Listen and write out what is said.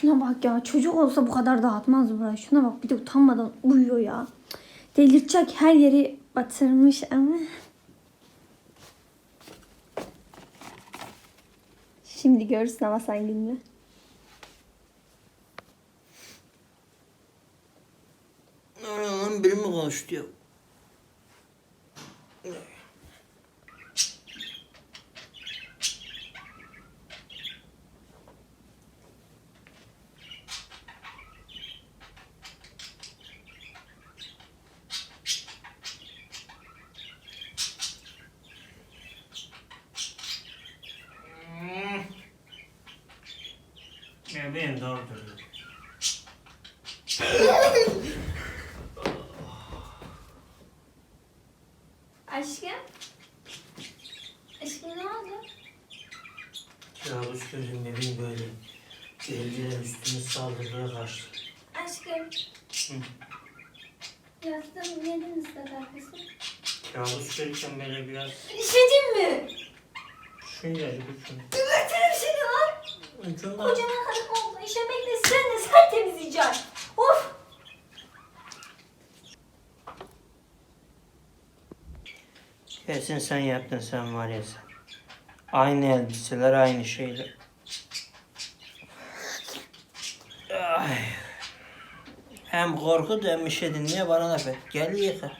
Şuna bak ya çocuk olsa bu kadar dağıtmaz buraya. Şuna bak bir de utanmadan uyuyor ya. Delirtecek her yeri batırmış ama. Şimdi görürsün ama sen gününü. Ne lan biri mi konuştu ya? Bebeğim doğru duruyor. Aşkım. Aşkım ne oldu? Kabus gözüm bebeğim böyle. Geldiler üstüme saldırıya kaçtı. Aşkım. Yastığım yedin ıslak arkası. Kabus görürken böyle biraz İşedin mi? Gebertirim seni lan. Ucundan Kocaman karı oldu. İşemekle sen de sen temizleyeceksin. Of. Kesin sen yaptın sen var ya sen. Aynı elbiseler aynı şeyler. Ay. Hem korku hem işedin niye bana laf et. Gel yıka.